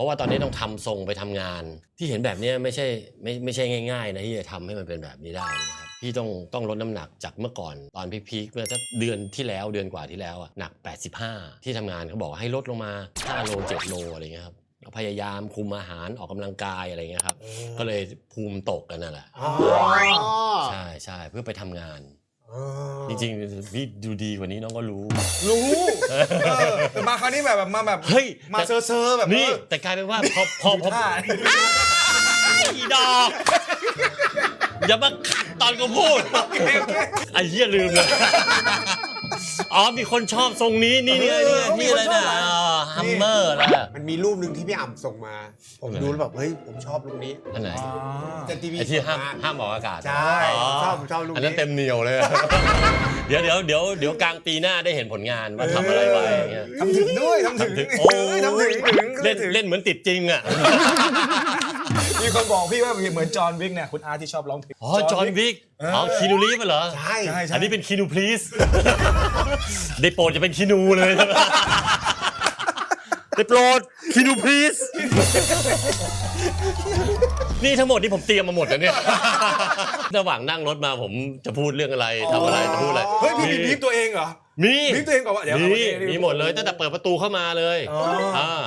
ราะว่าตอนนี้ต้องทำทรงไปทำงาน ที่เห็นแบบเนี้ยไม่ใช่ไม่ไม่ใช่ง่ายๆนะที่จะทำให้มันเป็นแบบนี้ได้นะครับพี่ต้องต้องลดน้ำหนักจากเมื่อก่อนตอนพีคๆเมื่อสักเดือนที่แล้วเดือนกว่าที่แล้วอะหนัก 85 ที่ทำงานเขาบอกว่าให้ลดลงมา5โล7โลอะไรเงี้ยครับแล้วพยายามคุมอาหารออกกำลังกายอะไรเงี้ยครับก็เลยภูมิตกกันนั่นแหละอ๋อใช่ใช่เพื่อไปทำงานอ๋อ จริงๆพี่ดูดีกว่านี้น้องก็รู้ รู้เออแต่มาคราวนี้แบบแบบมาแบบเฮ้ย มาแต่เซอร์เซอร์แบบนี่ว่าแต่กลายเป็นว่าพอพอพอท่าอีดอก อย่ามาขัดตอนกูพูดไอ้เหี้ยลืมเลย อ๋อมีคนชอบทรงนี้นี่นี่นี่ที่อะไรนะฮัมเมอร์แล้วมันมีรูปหนึ่งที่พี่อ่ำส่งมา ผมไหนดูแล้วแบบเฮ้ยผมชอบรูปนี้อันไหนอ๋อเจนทีวีไอ้ที่ห้ามส่งห้ามออกอากาศใช่อ๋อชอบผมชอบรูปอันนั้นนี้เต็มเหนียวเลย เดี๋ยวเดี๋ยวเดี๋ยวเดี๋ยวกลางปีหน้าได้เห็นผลงานว่าทำอะไรไว้อย่างเงี้ยทำถึงด้วยทำถึงทำถึงเอ้ยทำถึงถึงเล่นถึงเล่นเหมือนติดจริงอะมี คนบอกพี่ว่าเหมือนจอห์นวิกเนี่ยคุณอาร์ตที่ชอบร้องเพลง อ๋อ จอห์นวิกอ๋อคีนูรีฟเหรอ ใช่ใช่ใช่ อันนี้เป็นคีนูพลีส ได้โปรดจะเป็นคีนูเลยใช่ไหมได้โปรดคีนูพลีส นี่ทั้งหมดที่ผมเตรียมมาหมดแล้วเนี่ย ระหว่างนั่งรถมาผมจะพูดเรื่องอะไรทำอะไรจะพูดอะไรเฮ้ยพี่มีบีบตัวเองเหรอมี บีบตัวเองก่อนว่าเดี๋ยวมีเอาโอเคมีหมดเลยตั้งแต่เปิดประตูเข้ามาเลยอ๋ออ่อ่า